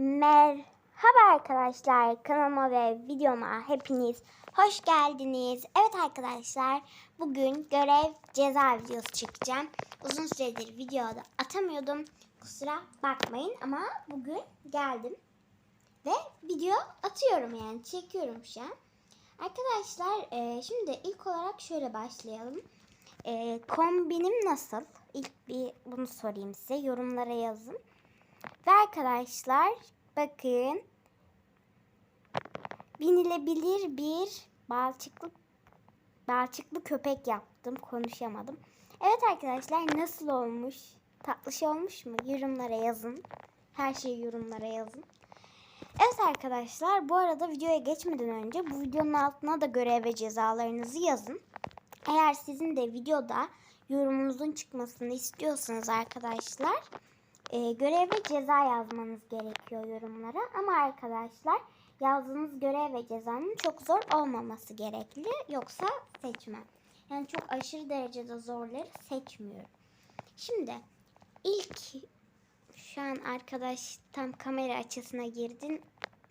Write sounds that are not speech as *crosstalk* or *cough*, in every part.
Merhaba arkadaşlar kanalıma ve videoma hepiniz hoş geldiniz. Evet arkadaşlar bugün görev ceza videosu çekeceğim. Uzun süredir videoda atamıyordum. Kusura bakmayın ama bugün geldim. Ve video atıyorum yani çekiyorum şu an. Arkadaşlar e, şimdi ilk olarak şöyle başlayalım. E, kombinim nasıl? İlk bir bunu sorayım size. Yorumlara yazın. Ve arkadaşlar bakın binilebilir bir balçıklı balçıklı köpek yaptım. Konuşamadım. Evet arkadaşlar nasıl olmuş? Tatlış olmuş mu? Yorumlara yazın. Her şeyi yorumlara yazın. Evet arkadaşlar bu arada videoya geçmeden önce bu videonun altına da görev ve cezalarınızı yazın. Eğer sizin de videoda yorumunuzun çıkmasını istiyorsanız arkadaşlar e, görev ve ceza yazmanız gerekiyor yorumlara. Ama arkadaşlar yazdığınız görev ve cezanın çok zor olmaması gerekli. Yoksa seçmem. Yani çok aşırı derecede zorları seçmiyorum. Şimdi ilk şu an arkadaş tam kamera açısına girdin.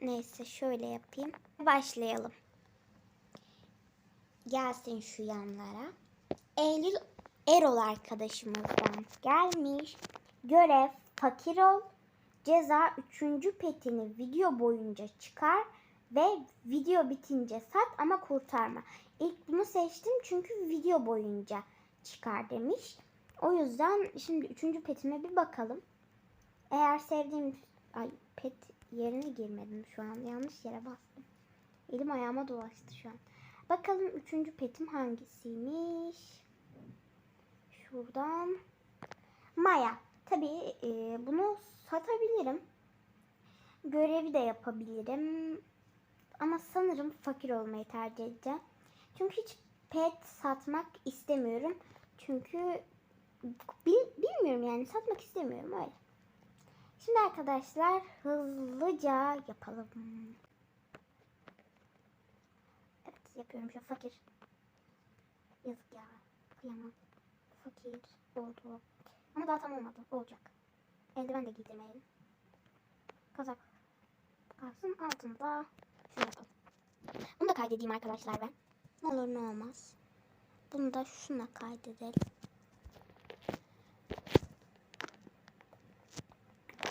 Neyse şöyle yapayım. Başlayalım. Gelsin şu yanlara. Eylül Erol arkadaşımızdan gelmiş. Görev fakir ol. Ceza 3. petini video boyunca çıkar ve video bitince sat ama kurtarma. İlk bunu seçtim çünkü video boyunca çıkar demiş. O yüzden şimdi 3. petime bir bakalım. Eğer sevdiğim ay pet yerine girmedim şu an. Yanlış yere bastım. Elim ayağıma dolaştı şu an. Bakalım üçüncü petim hangisiymiş? Şuradan. Maya. Tabii e, bunu satabilirim. Görevi de yapabilirim. Ama sanırım fakir olmayı tercih edeceğim. Çünkü hiç pet satmak istemiyorum. Çünkü bil, bilmiyorum yani satmak istemiyorum öyle. Şimdi arkadaşlar hızlıca yapalım. Evet yapıyorum şu fakir. Yazık ya. Kıyamam. Fakir oldu. Ama daha tam olmadı. Olacak. Eldiven de giydirmeyelim. Kazak. Kalsın altında. Şunu yapalım. Bunu da kaydedeyim arkadaşlar ben. Ne olur ne olmaz. Bunu da şuna kaydedelim.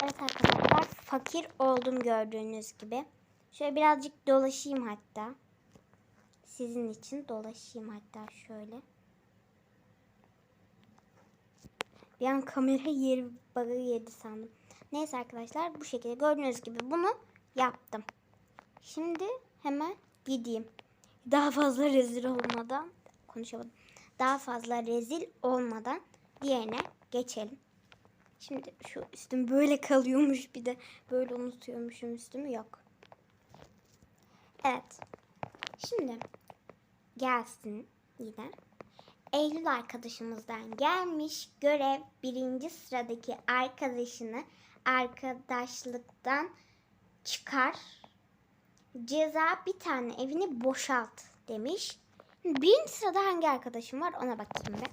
Evet arkadaşlar fakir oldum gördüğünüz gibi. Şöyle birazcık dolaşayım hatta. Sizin için dolaşayım hatta şöyle. Bir an kamera yeri bug'ı yedi sandım. Neyse arkadaşlar bu şekilde gördüğünüz gibi bunu yaptım. Şimdi hemen gideyim. Daha fazla rezil olmadan konuşamadım. Daha fazla rezil olmadan diğerine geçelim. Şimdi şu üstüm böyle kalıyormuş bir de böyle unutuyormuşum üstümü yok. Evet. Şimdi gelsin yine. Eylül arkadaşımızdan gelmiş görev birinci sıradaki arkadaşını arkadaşlıktan çıkar. Ceza bir tane evini boşalt demiş. Birinci sırada hangi arkadaşım var ona bakayım ben.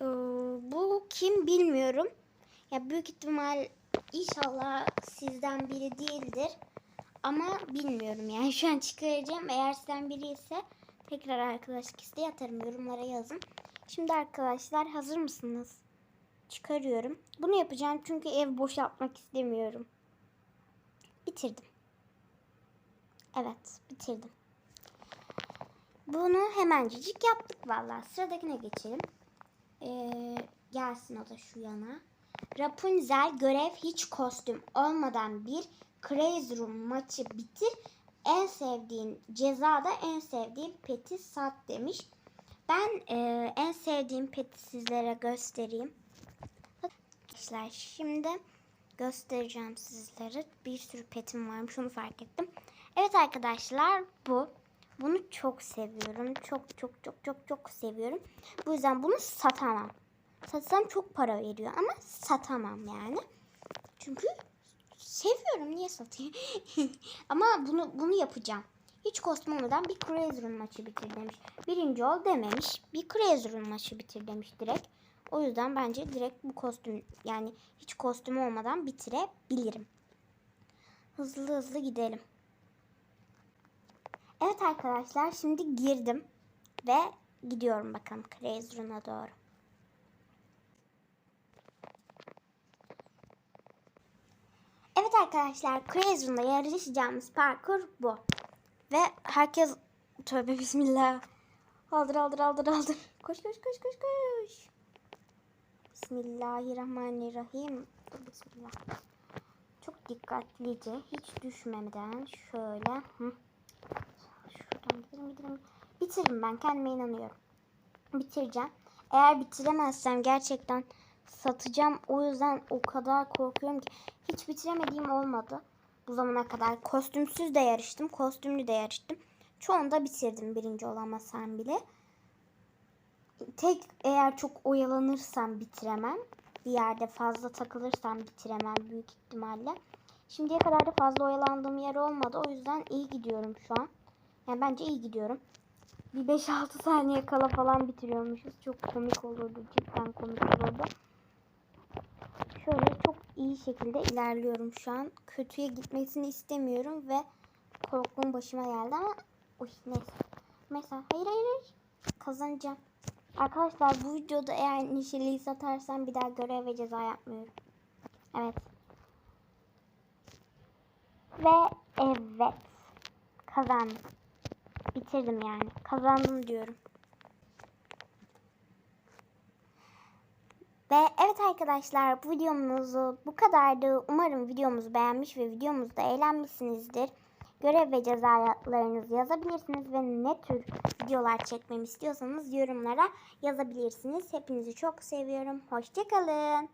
Ee, bu kim bilmiyorum. Ya büyük ihtimal inşallah sizden biri değildir. Ama bilmiyorum yani şu an çıkaracağım. Eğer sizden biri ise tekrar arkadaşlık isteği atarım. Yorumlara yazın. Şimdi arkadaşlar hazır mısınız? Çıkarıyorum. Bunu yapacağım çünkü ev boşaltmak istemiyorum. Bitirdim. Evet bitirdim. Bunu hemencik yaptık vallahi. Sıradakine geçelim. Ee, gelsin o da şu yana. Rapunzel görev hiç kostüm olmadan bir Crazy Room maçı bitir. En sevdiğin cezada en sevdiğin peti sat demiş. Ben e, en sevdiğim peti sizlere göstereyim. Arkadaşlar şimdi göstereceğim sizlere. Bir sürü petim varmış onu fark ettim. Evet arkadaşlar bu. Bunu çok seviyorum. Çok çok çok çok çok seviyorum. Bu yüzden bunu satamam. Satsam çok para veriyor ama satamam yani. Çünkü seviyorum. Niye satayım? *laughs* ama bunu bunu yapacağım. Hiç kostüm olmadan bir Crazy maçı bitir demiş. Birinci ol dememiş. Bir Crazy maçı bitir demiş direkt. O yüzden bence direkt bu kostüm yani hiç kostüm olmadan bitirebilirim. Hızlı hızlı gidelim. Evet arkadaşlar şimdi girdim ve gidiyorum bakalım Crazy Run'a doğru. Evet arkadaşlar Crazy Run'da yarışacağımız parkur bu. Ve herkes tövbe bismillah. Aldır aldır aldır aldır. Koş koş koş koş koş. Bismillahirrahmanirrahim. Bismillah. Çok dikkatlice hiç düşmeden şöyle. Hı. Şuradan gidelim gidelim. Bitiririm ben kendime inanıyorum. Bitireceğim. Eğer bitiremezsem gerçekten satacağım. O yüzden o kadar korkuyorum ki. Hiç bitiremediğim olmadı. Bu zamana kadar kostümsüz de yarıştım. Kostümlü de yarıştım. Çoğunda bitirdim birinci olamasam bile. Tek eğer çok oyalanırsam bitiremem. Bir yerde fazla takılırsam bitiremem büyük ihtimalle. Şimdiye kadar da fazla oyalandığım yer olmadı. O yüzden iyi gidiyorum şu an. Yani bence iyi gidiyorum. Bir 5-6 saniye kala falan bitiriyormuşuz. Çok komik olurdu. Cidden komik olurdu. Şöyle çok iyi şekilde ilerliyorum şu an. Kötüye gitmesini istemiyorum ve korktuğum başıma geldi ama Uy neyse. Mesela hayır hayır hayır. Kazanacağım. Arkadaşlar bu videoda eğer Neşeli'yi satarsam bir daha görev ve ceza yapmıyorum. Evet. Ve evet. Kazandım. Bitirdim yani. Kazandım diyorum. Ve evet arkadaşlar bu videomuz bu kadardı. Umarım videomuzu beğenmiş ve videomuzda eğlenmişsinizdir. Görev ve cezalarınızı yazabilirsiniz ve ne tür videolar çekmemi istiyorsanız yorumlara yazabilirsiniz. Hepinizi çok seviyorum. Hoşçakalın.